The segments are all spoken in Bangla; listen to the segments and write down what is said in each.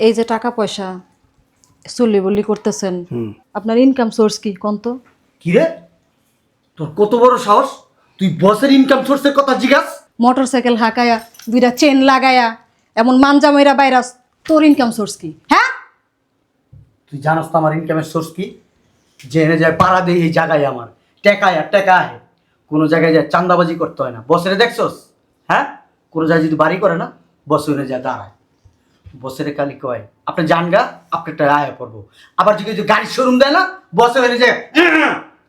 এই যে টাকা পয়সা চল্লি বল্লি করতেছেন আপনার ইনকাম সোর্স কি কোন তো কি রে? তোর কত বড় সাহস? তুই বসের ইনকাম সোর্সের কথা জিজ্ঞাস। মোটর সাইকেল হাঁকায়া দুইটা চেন লাগায়া এমন মানজা ময়রা বাইরাস তোর ইনকাম সোর্স কি হ্যাঁ? তুই জানাস তো আমার ইনকামের সোর্স কি? যে এনে যায় পাড়া দেয় এই জায়গায় আমার। টেকায় আর টেকা আহে কোনো জায়গায় যায় চান্দাবাজি করতে হয় না। বসেরে দেখছস? হ্যাঁ? কোনো জায়গায় যদি বাড়ি করে না বসে যায় দাঁড়ায়। বসের কালি কয়, আপনি যান গা একটা আয় পড়ব। আবার যদি গাড়ির শোরুম দেয় না, বসে হয়ে যায়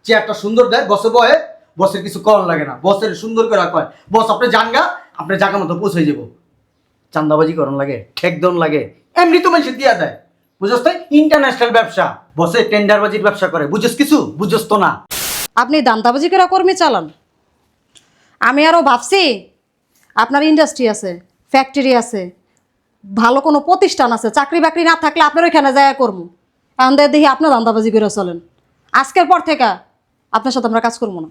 চেয়ারটা সুন্দর দেয়, বসে বয়ে বসের কিছু কর লাগে না, বসের সুন্দর করে কয়, বস, আপনি যান গা, আপনার জায়গা মতো পৌঁছে যাব। চান্দাবাজি করন লাগে, ঠেক দন লাগে, এমনি তো মানুষের দিয়া দেয় বুঝস তো ইন্টারন্যাশনাল ব্যবসা, বসে টেন্ডারবাজির ব্যবসা করে, বুঝস কিছু, বুঝস তো না। আপনি দান্তাবাজি করে কর্মী চালান। আমি আরও ভাবছি, আপনার ইন্ডাস্ট্রি আছে ফ্যাক্টরি আছে ভালো কোনো প্রতিষ্ঠান আছে চাকরি বাকরি না থাকলে আপনার ওইখানে যায় করব এখন দিয়ে দেখি আপনার দান্দাবাজি করে চলেন। আজকের পর থেকে আপনার সাথে আমরা কাজ করব না।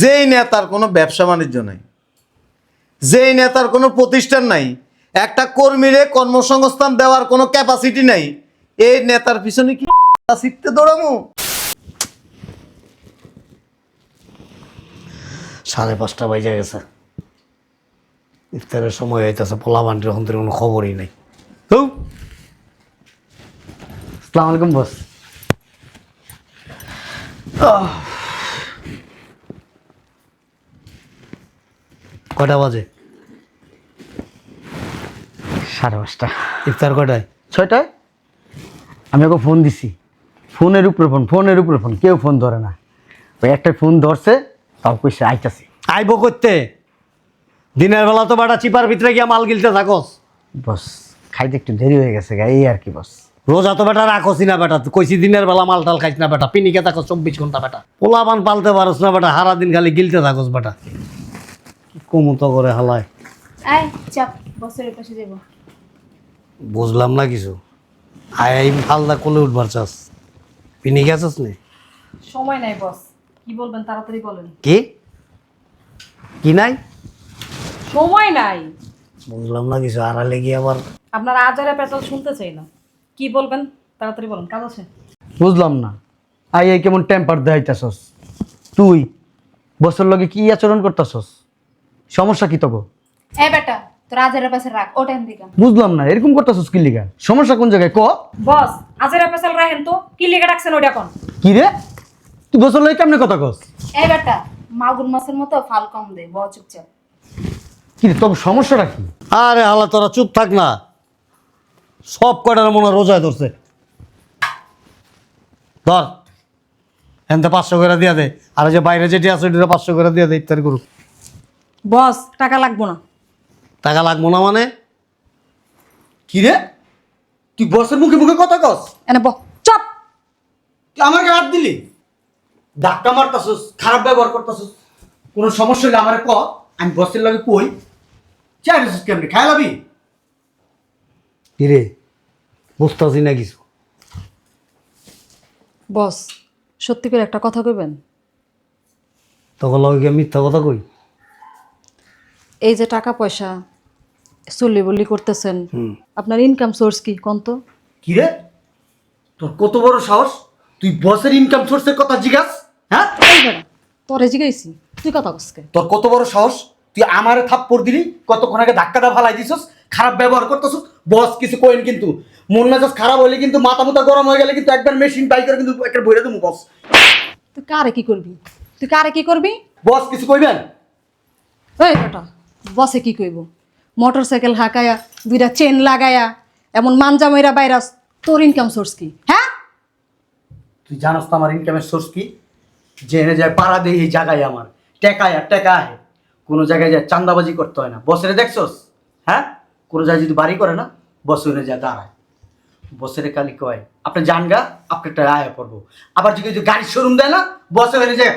যেই নেতার কোনো ব্যবসা বাণিজ্য নাই যেই নেতার কোনো প্রতিষ্ঠান নাই একটা কর্মীরে কর্মসংস্থান দেওয়ার কোনো ক্যাপাসিটি নাই এই নেতার পিছনে কি শিখতে দৌড়ামো? সাড়ে পাঁচটা বাজে গেছে। ইফতারের সময় হইতেছে পোলা বান্ডির ওখান থেকে কোনো খবরই নেই। তো? আসসালামু আলাইকুম বস। কটা বাজে? সাড়ে পাঁচটা। ইফতার কটায় ছয়টায়? আমি ওকে ফোন দিছি। ফোনের উপরে ফোন ফোনের উপরে ফোন কেউ ফোন ধরে না। ওই একটা ফোন ধরছে তাও কইছে আইতাছি। আইব করতে? দিনের বেলা তো বাটা চিপার ভিতরে গিয়া মাল গিলতে থাকস। বস খাইতে একটু দেরি হয়ে গেছে গা এই আর কি বস। রোজা তো বেটা রাখসি না বেটা কইছি দিনের বেলা মাল টাল খাইস না বেটা পিনিকে থাকো চব্বিশ ঘণ্টা বেটা। পোলাপান পালতে পারস না বেটা সারা দিন খালি গিলতে থাকস বেটা। কি কমতো করে হালায়। আয় চাপ বসের পাশে যাব। বুঝলাম না কিছু। আয় আই ফালদা কোলে উঠবার চাস। পিনি গেছস নি? সময় নাই বস। কি বলবেন তাড়াতাড়ি বলেন। কি? কি নাই? সময় নাই। বুঝলাম না কিছু আড়ালে গিয়ে আবার? আপনার আজারে পেট্রোল শুনতে চাই না। কি বলবেন? তাড়াতাড়ি বলেন কাজ আছে? বুঝলাম না। আই এই কেমন টেম্পার দেখাইতেছস? তুই বছর লগে কি আচরণ করতেছস? সমস্যা কি তগো? এই বেটা তোর আজের পাশে রাখ ও টাইম দিকা বুঝলাম না এরকম করতেছস কি লিগা? সমস্যা কোন জায়গায়? ক? বস আজারে পেশাল রাখেন তো কি লেগে রাখছেন ওইটা কোন? কি রে? তুই বছর লগে কেমনে কথা কস? এই বেটা মাগুর মাছের মতো ফাল কম দে ব চুপচাপ। কি রে তোর সমস্যাটা কি? আরে হালা তোরা চুপ থাক না। সব কটার মনে হয় রোজায় ধরছে। ধর। এনতে পাঁচশো করে দিয়া দে। আর ওই যে বাইরে যেটি আছে ওইটা পাঁচশো করে দিয়া দে ইত্যাদি করুক। বস টাকা লাগবো না। টাকা লাগবো না মানে? কি রে? তুই বসের মুখে মুখে কথা কস? এনে ব চপ। তুই আমাকে হাত দিলি? ধাক্কা মারতাছস খারাপ ব্যবহার করতাছস। কোনো সমস্যা হলে আমার ক? আমি বসের লাগে কই? চাইছিস কেমনি? খাই লাবি কিরে বুঝতেছি না কিছু? বস সত্যি করে একটা কথা কইবেন? তখন লগে মিথ্যা কথা কই? এই যে টাকা পয়সা চল্লি বল্লি করতেছেন আপনার ইনকাম সোর্স কি কোন তো? কি রে তোর কত বড় সাহস? তুই বসের ইনকাম সোর্সের কথা জিজ্ঞাস হ্যাঁ? তোরে জিগাইছি তুই কথা কসকে তোর কত বড় সাহস? তুই আমারে থাপ্পড় দিলি কতক্ষণ আগে ধাক্কা দা ফালাই দিছস খারাপ ব্যবহার করতেছস বস কিছু কইন কিন্তু। মন মেজাজ খারাপ হলে কিন্তু মাথা মুথা গরম হয়ে গেলে কিন্তু একবার মেশিন বাই করে কিন্তু একটা বইরে দেবো বস। তুই কারে কি করবি? তুই কারে কি করবি? বস কিছু কইবেন? বেটা বসে কি কইব? মোটর সাইকেল হাঁকায়া দুইটা চেন লাগায়া এমন মানজা ময়রা বাইরাস তোর ইনকাম সোর্স কি? হ্যাঁ? তুই জানাস তো আমার ইনকামের সোর্স কি? যে এনে যায় পাড়া দেয় এই জায়গায় আমার। টেকায় আর টেকা আহে কোনো জায়গায় যায়, চান্দাবাজি করতে হয় না। বসের দেখছস? হ্যাঁ? কোনো জায়গায় যদি বাড়ি করে না বস যায় দাঁড়ায়। বসের কালি কয়, আপনি গা আপনারটা আয় পড়ব আবার যদি গাড়ির শোরুম দেয় না বসে হয়ে যায়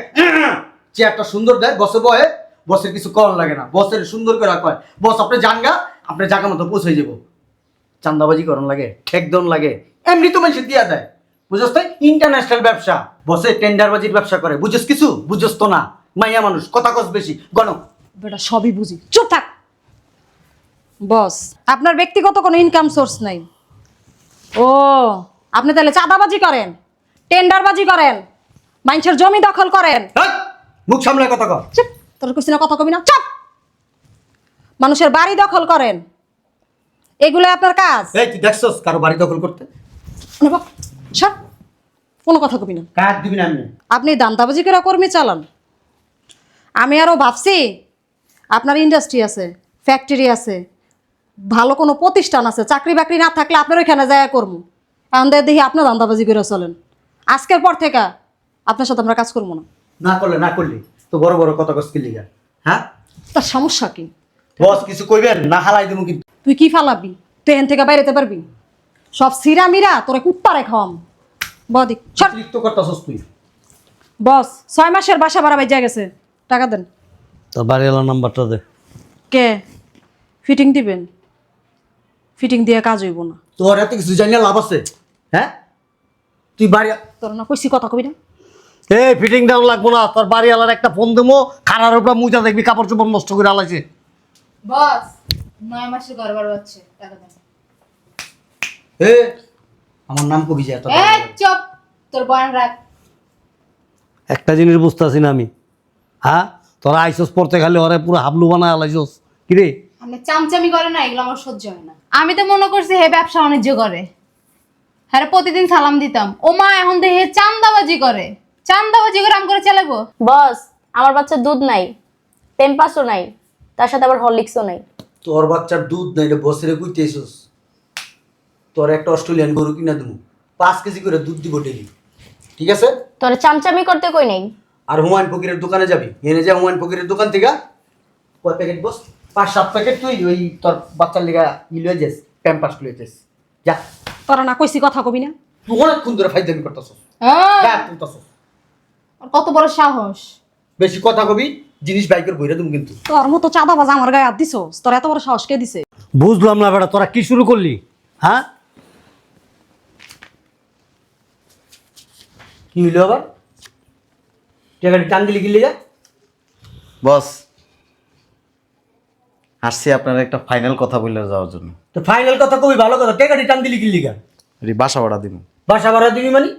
চেয়ারটা সুন্দর দেয়, বসে বয়ে, বসের কিছু কর লাগে না। বসের সুন্দর করে কয়, বস, আপনি যান গা, আপনার জায়গা মতো পৌঁছে যাব। চান্দাবাজি করন লাগে, ঠেক দন লাগে। এমনি তো মানুষের দিয়া দেয়। বুঝস তো? ইন্টারন্যাশনাল ব্যবসা। বসে টেন্ডারবাজির ব্যবসা করে। বুঝস কিছু? বুঝস তো না। মাইয়া মানুষ, কথা কস বেশি। গণ বেটা সবই বুঝি। চুপ থাক। বস আপনার ব্যক্তিগত কোনো ইনকাম সোর্স নাই। ও আপনি তাহলে চাঁদাবাজি করেন টেন্ডারবাজি করেন মানুষের জমি দখল করেন। মুখ সামলে কথা কর। চুপ তোর কইছি না কথা কবি না চুপ। মানুষের বাড়ি দখল করেন। এগুলো আপনার কাজ? এই তুই দেখছস কারও বাড়ি দখল করতে? সব কোনো কথা কবি না। কাজ দিবি না আপনি দান্তাবাজি করে কর্মী চালান। আমি আরও ভাবছি আপনার ইন্ডাস্ট্রি আছে ফ্যাক্টরি আছে ভালো কোনো প্রতিষ্ঠান আছে চাকরি বাকরি না থাকলে আপনার ওইখানে যায় করব দিয়ে দেখি আপনার দান্তাবাজি করে চলেন। আজকের পর থেকে আপনার সাথে আমরা কাজ করব না। না করলে না করলি তো বড় বড় কথা কস লিগা? হ্যাঁ? তার সমস্যা কি? বস কিছু কইবেন? না হালাই দেবো কিন্তু। তুই কি ফালাবি? তুই এখান থেকে বাইরেতে পারবি? সব সিরা মিরা তোরে কুত্তারে খাওয়াম। বদি সর অতিরিক্ত করতেছস তুই। বস ছয় মাসের বাসা ভাড়া বাইজা গেছে। টাকা দেন। তোর বাড়িওয়ালার নাম্বারটা দে। কে? ফিটিং দিবেন? ফিটিং দিয়ে কাজ হইব না। তোর এত কিছু জানিয়ে লাভ আছে। হ্যাঁ? তুই বাড়ি তোর না কইছি কথা কবি না। এই ফিটিং ডাউন লাগবো না। তোর বাড়িওয়ালার একটা ফোন দেবো খারার উপর মুজা দেখবি কাপড় চোপড় নষ্ট করে আলাইছে। বস নয় ঘর বার হচ্ছে টাকা দেন এ আমার নাম কবি যায় এত এ চুপ তোর বয়ান রাখ। একটা জিনিস বুঝতেছি না আমি। হ্যাঁ? তোরা আইসস পড়তে খালি ওরে পুরো হাবলু বানায় আলাইছস কিরে আপনি চামচামি করে না এগুলো আমার সহ্য হয় না। আমি তো মনে করছি হে ব্যবসা বাণিজ্য করে। হ্যাঁ প্রতিদিন সালাম দিতাম। ও মা এখন দেখে চান্দাবাজি করে। চান্দাবাজি করে আম করে চালাবো? বস আমার বাচ্চার দুধ নাই পেম্পাসও নাই তার সাথে আবার হরলিক্সও নাই। তোর বাচ্চার দুধ নাই এটা বছরে কুইতে এসোস তোর একটা অস্ট্রেলিয়ান গরু কিনা দেবো পাঁচ কেজি করে দুধ দিব ডেলি ঠিক আছে? তোর চামচামি করতে কই নেই? আর হুমায়ুন ফকিরের দোকানে যাবি? এনে যা হুমায়ুন ফকিরের দোকান থেকে। কয় প্যাকেট বস? পাঁচ সাত প্যাকেট তুই ওই তোর বাচ্চার লিগা ই লয়ে যাস প্যাম্পাস লয়ে যাস। যা। তোরা না কইছি কথা কবি না? তুই অনেকক্ষণ ধরে ফাইদামি করতেছস। হ্যাঁ, যা তুলতেছস। ওর কত বড় সাহস। বেশি কথা কবি জিনিস বাইকের বইরা তুমি কিন্তু। তোর মতো চাঁদাবাজ আমার গায়ে হাত দিছস তোর এত বড় সাহস কে দিছে? বুঝলাম না বেটা তোরা কি শুরু করলি? হ্যাঁ? কি হইল আবার? টাকাটি টান দিলি গিলে যা বস আসছি আপনার একটা ফাইনাল কথা বলে যাওয়ার জন্য। তো ফাইনাল কথা কবি ভালো কথা। টাকাটি টান দিলি গিলি গা এটি বাসা ভাড়া দিব বাসা ভাড়া দিবি মানে?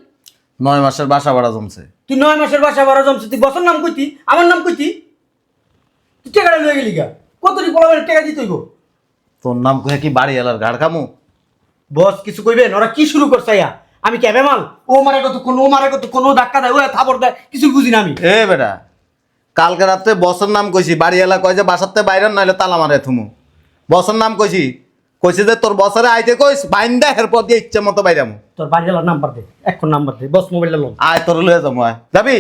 নয় মাসের বাসা ভাড়া জমছে। তুই নয় মাসের বাসা ভাড়া জমছে। তুই বছর নাম কইতি আমার নাম কইতি তুই? টাকাটা লয়ে গেলি গা। কতটি মানে টাকা দিতে হইব? তোর নাম কয়ে কি বাড়ি এলার গাড় কামু বস কিছু কইবেন? ওরা কি শুরু করছে ইয়া আমি ক্যাবে মাল ও মারে কত কোন ও মারে কত কোন ও ধাক্কা দেয় ও থাপড় দেয় কিছু বুঝি না আমি। এ বেটা কালকে রাত্রে বসের নাম কইছি বাড়ি এলা কয় যে বাসাতে বাইরে নইলে তালা মারে থুমু। বসের নাম কইছি কইছি যে তোর বছরে আইতে কইস বাইন্দা এরপর দিয়ে ইচ্ছে মতো বাইরামু। তোর বাড়িওয়ালার নাম্বার দে এখন নাম্বার দে বস মোবাইলটা লোন। আয় তোর লয়ে যাব আয়। যাবি?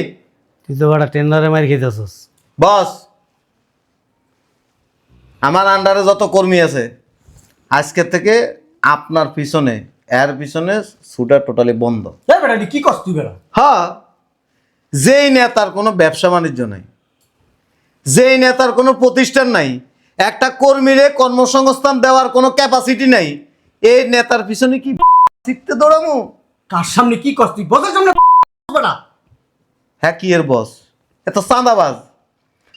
তুই তো বেটা টেন্ডারে মার খেতেছস। বস। আমার আন্ডারে যত কর্মী আছে আজকে থেকে আপনার পিছনে এর পিছনে সুটা টোটালি বন্ধ। কি তুই হ্যাঁ যেই নেতার কোনো ব্যবসা বাণিজ্য নাই যেই নেতার কোনো প্রতিষ্ঠান নাই একটা কর্মীরে কর্মসংস্থান দেওয়ার কোনো ক্যাপাসিটি নাই এই নেতার পিছনে কি শিখতে দৌড়ামু? কার সামনে কি তুই? বসের সামনে হ্যাঁ কি এর বস? এত চাঁদাবাজ।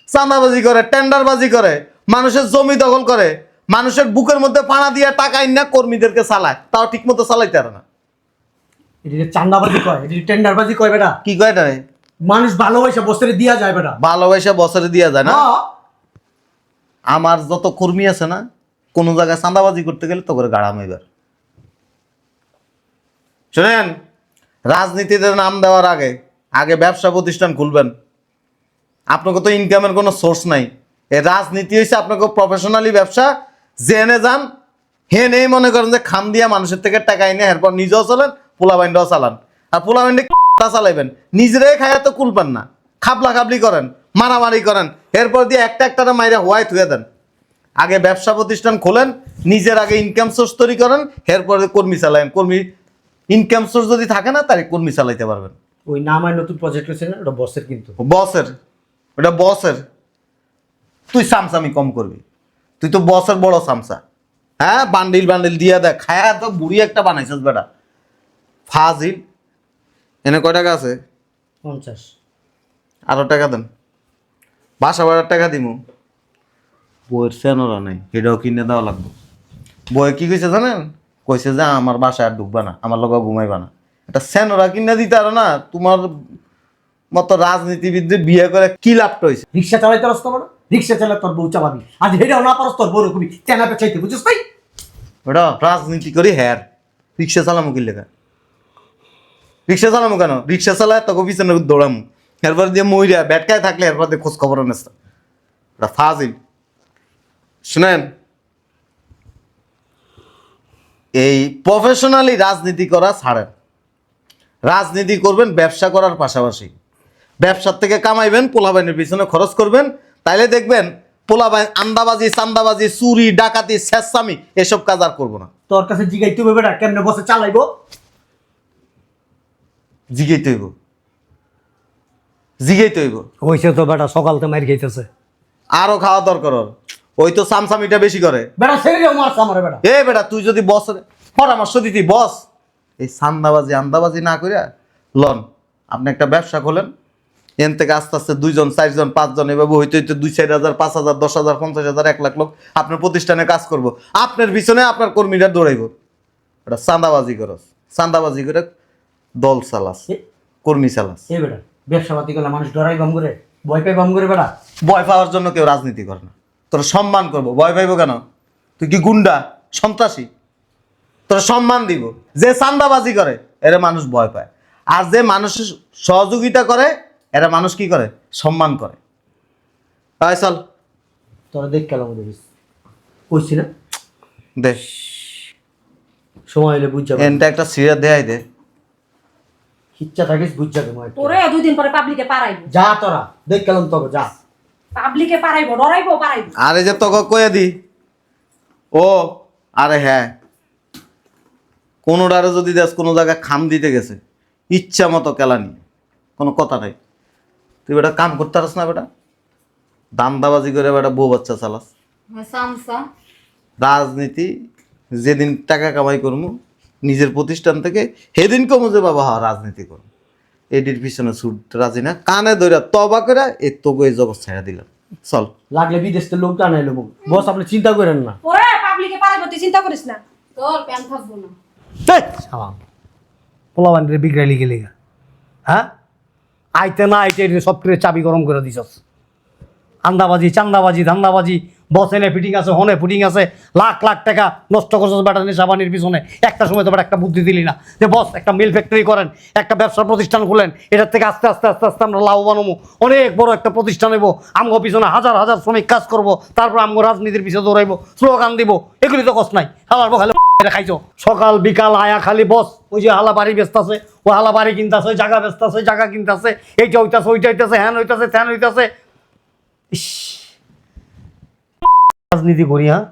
চাঁদাবাজি করে টেন্ডারবাজি করে মানুষের জমি দখল করে মানুষের বুকের মধ্যে পানা দিয়ে টাকা ইন্না কর্মীদেরকে চালায়। তাও ঠিক মতো চালাইতে পারে না। এদিকে চান্দাবাজি কয় এদিকে টেন্ডারবাজি কয় বেটা? কি কয় এটা রে? মানুষ ভালোবাসা বছরে দিয়া যায় বেটা। ভালোবাসা বছরে দিয়া যায় না? হ্যাঁ। আমার যত কর্মী আছে না কোন জায়গায় চাঁদাবাজি করতে গেলে তো করে গাড়াম এবার শোনেন রাজনীতিতে নাম দেওয়ার আগে আগে ব্যবসা প্রতিষ্ঠান খুলবেন। আপনাকে তো ইনকামের কোনো সোর্স নাই। এই রাজনীতি হয়েছে আপনাকে প্রফেশনালি ব্যবসা জেনে যান হে নেই মনে করেন যে খাম দিয়া মানুষের থেকে টাকা এনে এরপর নিজেও চলেন পোলা বাইন্ডাও চালান। আর পোলা বাইন্ডে চালাইবেন? নিজেরাই খায়া তো কুলবেন না। খাবলা খাবলি করেন মারামারি করেন এরপর দিয়ে একটা একটা মাইরা হোয়াই হয়ে দেন। আগে ব্যবসা প্রতিষ্ঠান খোলেন নিজের আগে ইনকাম সোর্স তৈরি করেন এরপরে কর্মী চালায়েন। কর্মী ইনকাম সোর্স যদি থাকে না তাহলে কর্মী চালাইতে পারবেন। ওই নামায় নতুন প্রজেক্ট হয়েছে না? ওটা বসের কিন্তু। বসের ওটা বসের তুই সামসামি কম করবি। তুই তো বসের বড় সামসা। হ্যাঁ বান্ডিল বান্ডিল দিয়া দেখ। খায়া তো বুড়ি একটা বানাইছিস বেটা। ফাজিল। এনে কয় টাকা আছে? পঞ্চাশ। আরও টাকা দেন। বাসা ভাড়ার টাকা দিমু। বইয়ের সেনরা নেই এটাও কিনে দেওয়া লাগবে। বই কি কইছে জানেন? কইছে যে আমার বাসায় আর ঢুকবা না আমার লগে ঘুমাইবা না। এটা সেনরা কিনা দিতে আর না তোমার মতো রাজনীতিবিদদের বিয়ে করে কি লাভটা হয়েছে রিক্সা চালাইতে রাস্তা বড়? রিক্সা চালাই তোর বউ চালাবি। আজ হেডাও না পারস তোর বউ রকমই চেনা পেঁচাইতে বুঝছিস তাই ওটা রাজনীতি করি হ্যার। রিক্সা চালামু কি লেখা রিক্সা চালামু কেন? রিক্সা চালায় তোকে পিছনে দৌড়ামু। এরপর দিয়ে মইরা ব্যাটকায় থাকলে এরপর দিয়ে খোঁজ খবর নেস ওটা ফাজিল। শুনেন, এই প্রফেশনালি রাজনীতি করা ছাড়েন। রাজনীতি করবেন, ব্যবসা করার পাশাপাশি। ব্যবসার থেকে কামাইবেন পোলাবাইনের পিছনে খরচ করবেন তাইলে দেখবেন পোলাবাইন আন্দাবাজি চান্দাবাজি চুরি ডাকাতি শেষামি এসব কাজ আর করব না। তোর কাছে জিগাইতে হবে বেটা কেমনে বসে চালাইবো? জিগেই তৈব জিগেই তৈব হয়েছে তো বেটা সকালতে মার খাইতেছে। আরও খাওয়া দরকার ওর। ওই তো সামসামিটা বেশি করে। বেটা ছেড়ে যাও মারছে আমার বেটা। এ বেটা তুই যদি বস পরামর্শ দিতি বস। এই সান্দাবাজি আন্দাবাজি না করিয়া লন আপনি একটা ব্যবসা খোলেন। এন থেকে আস্তে আস্তে দুইজন চারজন পাঁচজন এভাবে হইতে হইতে দুই চার হাজার পাঁচ হাজার দশ হাজার পঞ্চাশ হাজার এক লাখ লোক আপনার প্রতিষ্ঠানে কাজ করব। আপনার পিছনে আপনার কর্মীরা দৌড়াইব। ওটা চাঁদাবাজি করস চাঁদাবাজি করে দল চালাস কর্মী চালাস। এ বেটা ব্যবসা পাতি করলে মানুষ ডরাই করে ভয় পাই করে বেটা। ভয় পাওয়ার জন্য কেউ রাজনীতি করে না। তোর সম্মান করব। ভয় পাইব কেন? তুই কি গুন্ডা? সন্ত্রাসী? তোর সম্মান দিব। যে চান্দাবাজি করে এরা মানুষ ভয় পায়। আর যে মানুষের সহযোগিতা করে এরা মানুষ কি করে? সম্মান করে। তাই চল। তোরা দেখ কেন আমাদের কইছি না? দেখ সময় হলে বুঝ যাবে। এনটা একটা সিরিয়াস দেয়াই দে। ইচ্ছা থাকিস বুঝ যাবে মা তোরে দুই দিন পরে পাবলিকে পারাইবো যা তোরা দেখ কেলাম তবে যা। পাবলিকে পারাইবো ডরাইবো পারাইবো আরে যে তোকে কয়ে দি। ও আরে হ্যাঁ। কোনোটারে যদি দেখ কোনো জায়গায় খাম দিতে গেছে ইচ্ছা মতো কেলানি কোনো কথা নাই। তুই বেটা কাম করতে পারস না বেটা। দান্দাবাজি করে বেটা বউ বাচ্চা চালাস। রাজনীতি যেদিন টাকা কামাই করব নিজের প্রতিষ্ঠান থেকে সেদিন কমো যে বাবা হা রাজনীতি করব এটির পিছনে ছুট রাজি না কানে ধরে তবা করে এ তোকে এই জগৎ ছেড়ে দিলাম। চল। লাগলে বিদেশ থেকে লোক টানাই লোক বস আপনি চিন্তা করেন না। তোরে পাবলিকে তুই চিন্তা করিস না। তোর প্যান থাকব না। সালাম পোলাবান্ডের বিগড়াইলি গেলে হ্যাঁ? আইতে না আইতে সব করে চাবি গরম করে দিছস। আন্দাবাজি, চান্দাবাজি, ধান্দাবাজি, বস এনে ফিটিং আছে, হনে ফিটিং আছে, লাখ লাখ টাকা নষ্ট করছস বেটা নেশাবানির পিছনে। একটা সময় তো বেটা একটা বুদ্ধি দিলি না। যে বস, একটা মিল ফ্যাক্টরি করেন, একটা ব্যবসা প্রতিষ্ঠান খুলেন, এটার থেকে আস্তে আস্তে আস্তে আস্তে আমরা লাভবান হব। অনেক বড় একটা প্রতিষ্ঠান নেব আমগো পিছনে হাজার হাজার শ্রমিক কাজ করব। তারপর আমগো রাজনীতির পিছনে দৌড়াইবো। স্লোগান দিব। এগুলি তো কষ্ট নাই। হালার খাইছো। সকাল, বিকাল, আয়া, খালি, বস। ওই যে হালা বাড়ি ব্যস্ত আছে, ও হালা বাড়ি কিনতেছে জায়গা ব্যস্ত আছে জায়গা কিনতেছে এইটা হইতাছে, ওইটা হইতাছে, হ্যান হইতাছে, ত্যান হইতাছে। ইস। রাজনীতি করি হ্যাঁ?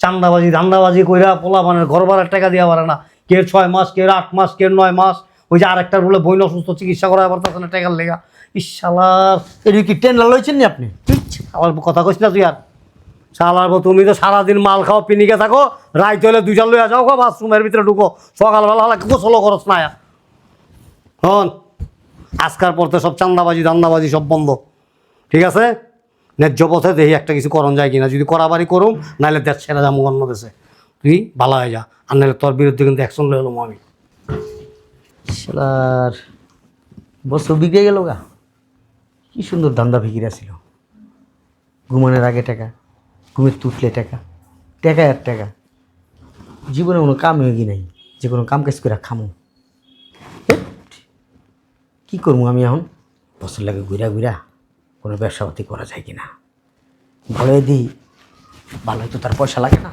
চান্দাবাজি, ধান্দাবাজি কইরা পোলা মানে ঘর ভাড়ার টাকা দেওয়া পারে না। কে ছয় মাস, কে আট মাস, কে নয় মাস, ওই যে আরেকটার বলে বইন অসুস্থ, চিকিৎসা করা পারতেছে না টাকার লেগা। ইসালার এটা কি টেন্ডার লইছেন নি আপনি? আমার কথা কইস না তুই আর। শালার বউ, তুমি তো সারাদিন মাল খাও পিনিকে থাকো রাইত হলে দুইটা লইয়া যাও গো বাথরুমের ভিতরে ঢুকো। সকালবেলা হলে গোসলও খরচ না হন আজকার পর তো সব চান্দাবাজি দান্দাবাজি সব বন্ধ। ঠিক আছে? ন্যায্য পথে দেখি একটা কিছু করণ যায় কিনা। যদি করাবারি করুম নাহলে দেশ ছেড়ে যাব অন্য দেশে। তুই ভালো হয়ে যা। আর নাহলে তোর বিরুদ্ধে কিন্তু অ্যাকশন লয়ে এলাম আমি। শালার বছর বিগে গেল গা। কি সুন্দর ধান্দা ফিকিরা ছিল। ঘুমানোর আগে টাকা। ঘুমের তুটলে টাকা। টাকা আর টাকা। জীবনে কোনো কাম হয়ে গিয়ে নাই, যে কোনো কাম কাজ করে খামো। কী করব আমি এখন? বছর লাগে ঘুরা ঘুরা কোনো ব্যবসাপাতি করা যায় কি না ভালো দিই ভালো তো তার পয়সা লাগে না।